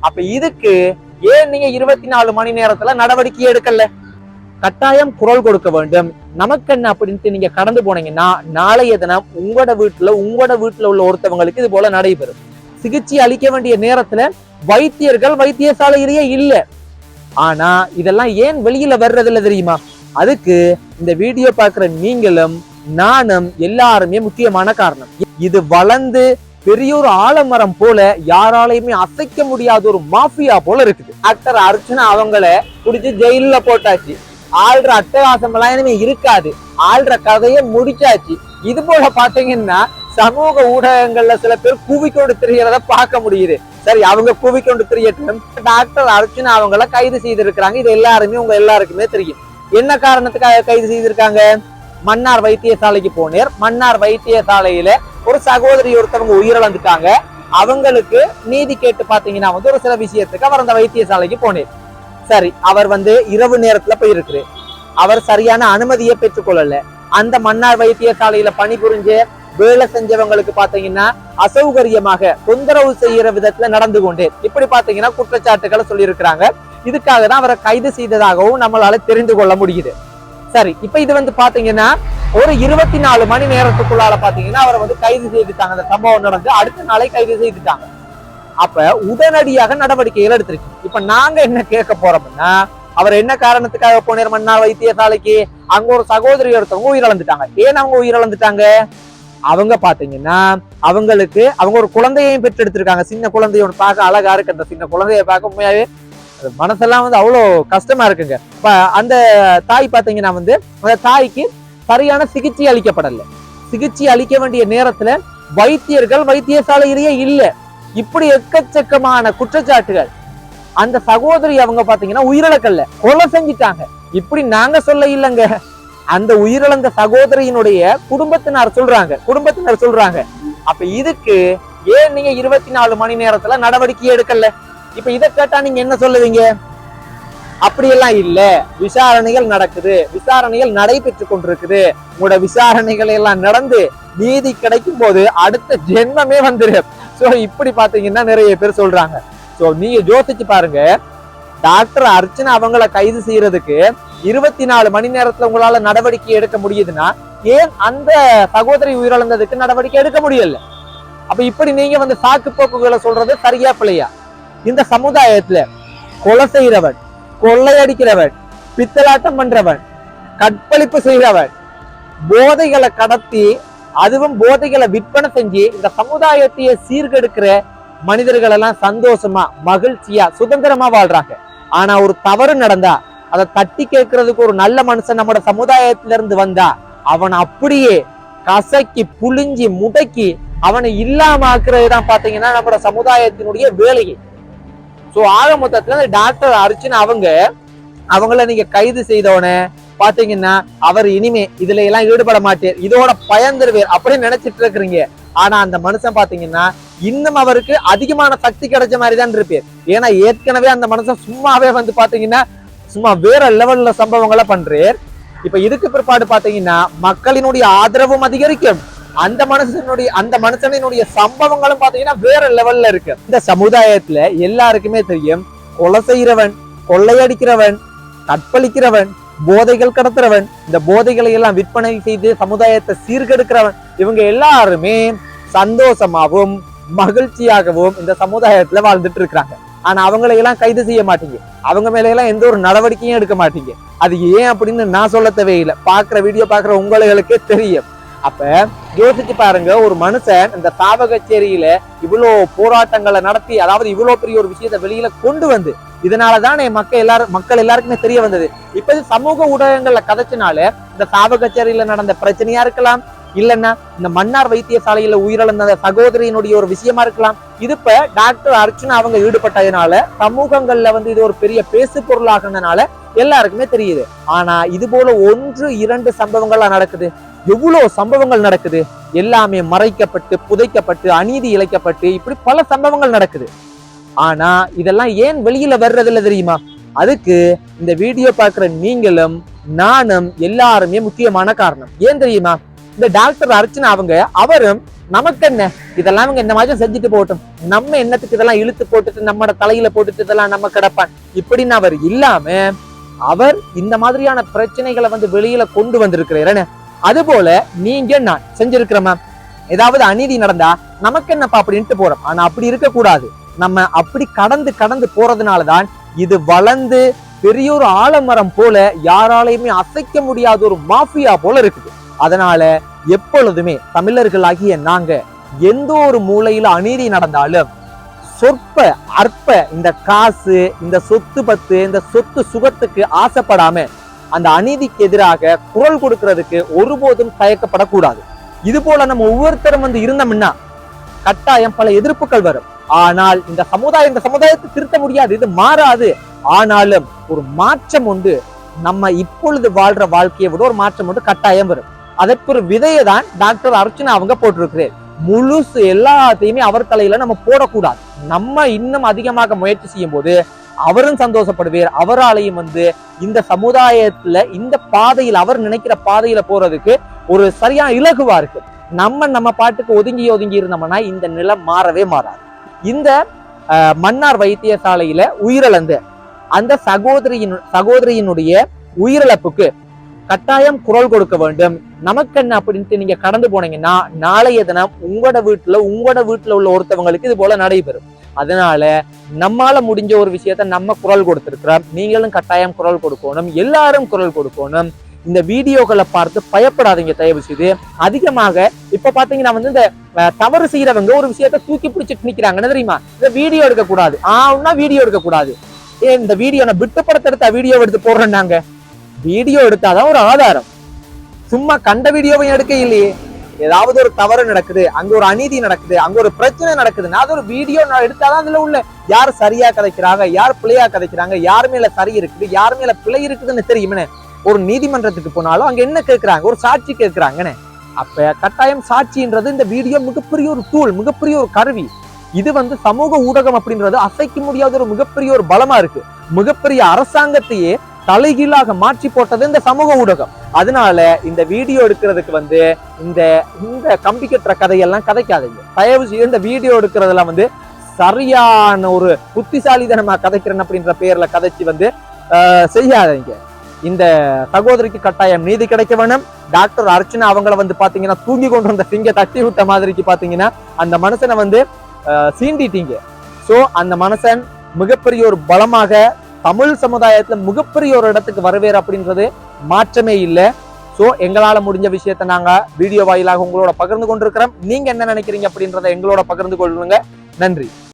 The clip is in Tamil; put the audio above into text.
அப்ப இதுக்கு ஏன் நீங்க இருபத்தி நாலு மணி நேரத்துல நடவடிக்கை எடுக்கல? கட்டாயம் குரல் கொடுக்க வேண்டும். நமக்கு என்ன அப்படின்ட்டு நீங்க கடந்து போனீங்கன்னா நாளைய தினம் உங்களோட வீட்டுல உங்களோட வீட்டுல உள்ள ஒருத்தவங்களுக்கு இது போல நடைபெறும். சிகிச்சை அளிக்க வேண்டிய நேரத்துல வைத்தியர்கள் வைத்தியசாலையிலேயே இல்ல. ஆனா இதெல்லாம் ஏன் வெளியில வர்றதில்ல தெரியுமா? அதுக்கு இந்த வீடியோ பார்க்குற நீங்களும் நானும் எல்லாருமே முக்கியமான காரணம். இது வளர்ந்து பெரிய ஒரு ஆலமரம் போல யாராலையுமே அசைக்க முடியாத ஒரு மாஃபியா போல இருக்குது. ஆக்டர் அர்ச்சனா அவங்கள புடிச்சு ஜெயில போட்டாச்சு. ஆள்ற அட்டகாசம் எல்லாம் இனிமே இருக்காது. ஆள்ற கதையை முடிச்சாச்சு. இது போல பாத்தீங்கன்னா சமூக ஊடகங்கள்ல சில பேர் கூவிக்கொண்டு திரியறத பார்க்க முடியுது. சரி அவங்க கூவிக்கொண்டு திரியட்டும். டாக்டர் அர்ச்சனா அவங்கள கைது செய்திருக்கிறாங்க. இது எல்லாருமே உங்க எல்லாருக்குமே தெரியும். என்ன காரணத்துக்காக கைது செய்திருக்காங்க? மன்னார் வைத்தியசாலைக்கு போனேர் மன்னார் வைத்தியசாலையில ஒரு சகோதரி ஒருத்தவங்க உயிரிழந்துட்டாங்க அவங்களுக்கு நீதி கேட்டு பாத்தீங்கன்னா வந்து ஒரு சில விஷயத்துக்கு அவர் அந்த வைத்தியசாலைக்கு போனேர் சரி அவர் வந்து இரவு நேரத்துல போயிருக்கு அவர் சரியான அனுமதியை பெற்றுக்கொள்ளல. அந்த மன்னார் வைத்தியசாலையில பணிபுரிஞ்சு வேலை செஞ்சவங்களுக்கு பாத்தீங்கன்னா அசௌகரியமாக தொந்தரவு செய்யற விதத்துல நடந்து கொண்டு இப்படி பாத்தீங்கன்னா குற்றச்சாட்டுகளை சொல்லியிருக்கிறாங்க. இதுக்காக தான் அவரை கைது செய்ததாகவும் நம்மளால தெரிந்து கொள்ள முடியுது. சரி இப்ப இது வந்து பாத்தீங்கன்னா ஒரு இருபத்தி நாலு மணி நேரத்துக்குள்ளால பாத்தீங்கன்னா அவரை வந்து கைது செய்துட்டாங்க. அந்த சம்பவம் நடந்து அடுத்த நாளை கைது செய்துட்டாங்க. அப்ப உடனடியாக நடவடிக்கைகள் எடுத்திருக்கு. இப்ப நாங்க என்ன கேட்க போறோம்னா அவர் என்ன காரணத்துக்காக போனார் மன்னார் வைத்தியசாலைக்கு அங்க ஒரு சகோதரி ஒருத்தவங்க உயிரிழந்துட்டாங்க. ஏன் அவங்க உயிரிழந்துட்டாங்க? அவங்க பாத்தீங்கன்னா அவங்களுக்கு அவங்க ஒரு குழந்தையையும் பெற்றெடுத்திருக்காங்க. சின்ன குழந்தையோட பார்க்க அழகா இருக்கு அந்த சின்ன குழந்தைய பார்க்க உண்மையாவே மனசெல்லாம் வந்து அவ்வளோ கஷ்டமா இருக்குங்க. அந்த தாய் பார்த்தீங்கன்னா வந்து அந்த தாய்க்கு சரியான சிகிச்சை அளிக்கப்படலை. சிகிச்சை அளிக்க வேண்டிய நேரத்துல வைத்தியர்கள் வைத்தியசாலையிலேயே இல்ல. இப்படி எக்கச்சக்கமான குற்றச்சாட்டுகள். அந்த சகோதரி அவங்க பாத்தீங்கன்னா உயிரிழக்கல்ல. கொலை செஞ்சிட்டாங்க. இப்படி நாங்க சொல்ல இல்லைங்க. அந்த உயிரிழந்த சகோதரியினுடைய குடும்பத்தினார் சொல்றாங்க. குடும்பத்தினர் சொல்றாங்க. அப்ப இதுக்கு ஏன் நீங்க இருபத்தி நாலு மணி நேரத்துல நடவடிக்கை எடுக்கல? இப்ப இதை கேட்டா நீங்க என்ன சொல்லுவீங்க? அப்படியெல்லாம் இல்ல. விசாரணைகள் நடக்குது. விசாரணைகள் நடைபெற்று கொண்டிருக்குது. உங்களோட விசாரணைகள் எல்லாம் நடந்து நீதி கிடைக்கும் போது அடுத்த ஜென்மமே வந்துரு சோ இப்படி பாத்தீங்கன்னா நிறைய பேர் சொல்றாங்க. சோ நீங்க யோசிச்சு பாருங்க. டாக்டர் அர்ச்சனா அவங்கள கைது செய்யறதுக்கு இருபத்தி நாலு மணி நேரத்துல உங்களால நடவடிக்கை எடுக்க முடியுதுன்னா ஏன் அந்த சகோதரி உயிரிழந்ததுக்கு நடவடிக்கை எடுக்க முடியல? அப்ப இப்படி நீங்க வந்து சாக்கு போக்குகளை சொல்றது சரியா பிள்ளையா இந்த சமுதாயத்துல கொலை செய்யறவன் கொள்ளையடிக்கிறவன் பித்தலாட்டம் பண்றவன் கற்பழிப்பு செய்கிறவன் போதைகளை கடத்தி அதுவும் போதைகளை விற்பனை செஞ்சு இந்த சமுதாயத்தையே சீர்கெடுக்கிற மனிதர்கள் எல்லாம் சந்தோஷமா மகிழ்ச்சியா சுதந்திரமா வாழ்றாங்க. ஆனா ஒரு தவறு நடந்தா அதை தட்டி கேட்கறதுக்கு ஒரு நல்ல மனுஷன் நம்மளோட சமுதாயத்துல இருந்து வந்தா அவன் அப்படியே கசக்கி புழிஞ்சி முடக்கி அவனை இல்லாம ஆக்குறது தான் பாத்தீங்கன்னா நம்மளோட சமுதாயத்தினுடைய வேலையை. ஸோ ஆக மொத்தத்தில் அந்த டாக்டர் அர்ச்சனா அவங்க அவங்கள நீங்க கைது செய்தவன பாத்தீங்கன்னா அவர் இனிமே இதுல எல்லாம் ஈடுபட மாட்டேர் இதோட பயந்துருவேர் அப்படின்னு நினைச்சிட்டு இருக்கிறீங்க. ஆனா அந்த மனுஷன் பாத்தீங்கன்னா இன்னும் அவருக்கு அதிகமான சக்தி கிடைச்ச மாதிரி தான் இருப்பார். ஏன்னா ஏற்கனவே அந்த மனுஷன் சும்மாவே வந்து பாத்தீங்கன்னா சும்மா வேற லெவல்ல சம்பவங்களை பண்றார். இப்ப இதுக்கு பிற்பாடு பாத்தீங்கன்னா மக்களினுடைய ஆதரவும் அதிகரிக்கும். அந்த மனுஷனுடைய அந்த மனுஷனினுடைய சம்பவங்களும் பாத்தீங்கன்னா வேற லெவல்ல இருக்கு. இந்த சமுதாயத்துல எல்லாருக்குமே தெரியும். கொலை செய்யறவன் கொள்ளையடிக்கிறவன் கற்பழிக்கிறவன் போதைகள் கடத்துறவன் இந்த போதைகளை எல்லாம் விற்பனை செய்து சமுதாயத்தை சீர்கெடுக்கிறவன் இவங்க எல்லாருமே சந்தோஷமாகவும் மகிழ்ச்சியாகவும் இந்த சமுதாயத்துல வாழ்ந்துட்டு இருக்கிறாங்க. ஆனா அவங்களை எல்லாம் கைது செய்ய மாட்டீங்க. அவங்க மேல எல்லாம் எந்த ஒரு நடவடிக்கையும் எடுக்க மாட்டீங்க. அது ஏன் அப்படின்னு நான் சொல்ல தேவையில்லை பாக்குற வீடியோ பாக்குற உங்களுக்கே தெரியும். அப்ப யோசிச்சு பாருங்க ஒரு மனுஷன் இந்த சாவகச்சேரியில இவ்வளோ போராட்டங்களை நடத்தி அதாவது இவ்வளவு பெரிய ஒரு விஷயத்தை வெளியில கொண்டு வந்து இதனாலதான் மக்கள் எல்லாரும் மக்கள் எல்லாருக்குமே தெரிய வந்தது. இப்ப இது சமூக ஊடகங்கள்ல கதைச்சினால இந்த சாவகச்சேரியில நடந்த பிரச்சனையா இருக்கலாம் இல்லைன்னா இந்த மன்னார் வைத்தியசாலையில உயிரிழந்த சகோதரியினுடைய ஒரு விஷயமா இருக்கலாம். இது இப்ப டாக்டர் அர்ச்சனா அவங்க ஈடுபட்டதுனால சமூகங்கள்ல வந்து இது ஒரு பெரிய பேசு பொருளாகினதுனால எல்லாருக்குமே தெரியுது. ஆனா இது போல ஒன்று இரண்டு சம்பவங்கள்லாம் நடக்குது. எவ்வளவு சம்பவங்கள் நடக்குது? எல்லாமே மறைக்கப்பட்டு புதைக்கப்பட்டு அநீதி இழைக்கப்பட்டு இப்படி பல சம்பவங்கள் நடக்குது. ஆனா இதெல்லாம் ஏன் வெளியில வர்றதில்ல தெரியுமா? அதுக்கு இந்த வீடியோ பார்க்குற நீங்களும் நானும் எல்லாருமே முக்கியமான காரணம். ஏன் தெரியுமா? இந்த டாக்டர் அர்ச்சனா அவங்க அவரும் நமக்கு என்ன? இதெல்லாம் அவங்க இந்த மாதிரி செஞ்சுட்டு போகட்டும். நம்ம என்னத்துக்கு இதெல்லாம் இழுத்து போட்டுட்டு நம்மட தலையில போட்டுட்டு இதெல்லாம் நம்ம கிடப்பான்? இப்படின்னு அவர் இல்லாம அவர் இந்த மாதிரியான பிரச்சனைகளை வந்து வெளியில கொண்டு வந்திருக்கிறாரு. அது போல நீங்க நான் செஞ்சிருக்கிறோமா ஏதாவது அநீதி நடந்தா நமக்கு என்னப்பா அப்படின்ட்டு போறோம்? ஆனா அப்படி இருக்க கூடாது நம்ம அப்படி கடந்து கடந்து போறதுனாலதான் இது வளர்ந்து பெரிய ஒரு ஆலமரம் போல யாராலையுமே அசைக்க முடியாத ஒரு மாஃபியா போல இருக்குது. அதனால எப்பொழுதுமே தமிழர்களாகிய நாங்க எந்த ஒரு மூலையில அநீதி நடந்தாலும் சொற்ப அற்ப இந்த காசு இந்த சொத்து பத்து இந்த சொத்து சுகத்துக்கு ஆசைப்படாம அந்த அநீதிக்கு எதிராக குரல் கொடுக்கிறதுக்கு ஒருபோதும் தயக்கப்படக்கூடாது. இது போல நம்ம ஒவ்வொருத்தரும் வந்து இருந்தோம்னா கட்டாயம் பல எதிர்ப்புகள் வரும். ஆனால் இந்த சமுதாயம் இந்த சமுதாயத்தை திருத்த முடியாது இது மாறாது. ஆனாலும் ஒரு மாற்றம் உண்டு. நம்ம இப்பொழுது வாழ்ற வாழ்க்கையை விட ஒரு மாற்றம் உண்டு கட்டாயம் வரும். அதற்கு ஒரு விதையை தான் டாக்டர் அர்ச்சனா அவங்க போட்டிருக்கிறேன் முழுசு எல்லாத்தையுமே அவர் தலையில நம்ம போடக்கூடாது. நம்ம இன்னும் அதிகமாக முயற்சி செய்யும் போது அவரும் சந்தோஷப்படுவார். அவராலையும் வந்து இந்த சமுதாயத்துல இந்த பாதையில் அவர் நினைக்கிற பாதையில போறதுக்கு ஒரு சரியான இலகுவா இருக்கு. நம்ம நம்ம பாட்டுக்கு ஒதுங்கி ஒதுங்கி இருந்தோம்னா இந்த நிலம் மாறவே மாறாது. இந்த மன்னார் வைத்தியசாலையில உயிரிழந்த அந்த சகோதரியின் சகோதரியினுடைய உயிரிழப்புக்கு கட்டாயம் குரல் கொடுக்க வேண்டும். நமக்கு என்ன அப்படின்ட்டு நீங்க கடந்து போனீங்கன்னா நாளைய தினம் உங்களோட வீட்டுல உங்களோட வீட்டுல உள்ள ஒருத்தவங்களுக்கு இது போல நடைபெறும். அதனால நம்மால முடிஞ்ச ஒரு விஷயத்த நம்ம குரல் கொடுத்திருக்கிறோம். நீங்களும் கட்டாயம் குரல் கொடுக்கணும். எல்லாரும் குரல் கொடுக்கணும். இந்த வீடியோக்களை பார்த்து பயப்படாதீங்க தயவு செய்து. அதிகமாக இப்ப பாத்தீங்கன்னா வந்து இந்த தவறு செய்யறவங்க ஒரு விஷயத்த தூக்கி பிடிச்சிட்டு நிக்கிறாங்கன்னு தெரியுமா? இந்த வீடியோ எடுக்க கூடாது ஆனா வீடியோ எடுக்க கூடாது ஏ இந்த வீடியோ நான் விட்டு படத்தை எடுத்த வீடியோ எடுத்து போடுறேன்னாங்க. வீடியோ எடுத்தாதான் ஒரு ஆதாரம். சும்மா கண்ட வீடியோவையும் எடுக்க இல்லையே. ஏதாவது ஒரு தவறு நடக்குது அங்க ஒரு அநீதி நடக்குது அங்க ஒரு பிரச்சனை நடக்குதுன்னா அது ஒரு வீடியோ நான் எடுத்தாதான் அதுல உள்ள யார் சரியா கதைக்கிறாங்க யார் பிழையா கதைக்கிறாங்க யார் மேல சரி இருக்குது யார் மேல பிழை இருக்குதுன்னு தெரியுமே ஒரு நீதிமன்றத்துக்கு போனாலும் அங்க என்ன கேட்கிறாங்க ஒரு சாட்சி கேட்கிறாங்கன்னு அப்ப கட்டாயம் சாட்சின்றது இந்த வீடியோ மிகப்பெரிய ஒரு டூல் மிகப்பெரிய ஒரு கருவி. இது வந்து சமூக ஊடகம் அப்படின்றது அசைக்க முடியாத ஒரு மிகப்பெரிய ஒரு பலமா இருக்கு. மிகப்பெரிய அரசாங்கத்தையே தலைகீழாக மாற்றி போட்டது இந்த சமூக ஊடகம். அதனால இந்த வீடியோ எடுக்கிறதுக்கு வந்து இந்த இந்த கம்பி கட்டுற கதையெல்லாம் கதைக்காதீங்க. தயவு செய்து இந்த வீடியோ எடுக்கிறதுல வந்து சரியான ஒரு புத்திசாலிதனமா கதைக்கிறேன் அப்படின்ற பேர்ல கதைச்சு வந்து ஆஹ், செய்யாதீங்க. இந்த சகோதரிக்கு கட்டாயம் நீதி கிடைக்க வேணும். டாக்டர் அர்ச்சனா அவங்கள வந்து பாத்தீங்கன்னா தூங்கி கொண்டு வந்த சிங்க தட்டி விட்ட மாதிரிக்கு பாத்தீங்கன்னா அந்த மனுஷனை வந்து ஆஹ், சீண்டிட்டீங்க. சோ அந்த மனுஷன் மிகப்பெரிய ஒரு பலமாக தமிழ் சமுதாயத்துல மிகப்பெரிய ஒரு இடத்துக்கு வருவேர் அப்படின்றது மாற்றமே இல்லை. சோ எங்களால முடிஞ்ச விஷயத்த நாங்க வீடியோ வாயிலாக உங்களோட பகிர்ந்து கொண்டிருக்கிறோம். நீங்க என்ன நினைக்கிறீங்க அப்படின்றத எங்களோட பகிர்ந்து கொள்ளுங்க. நன்றி.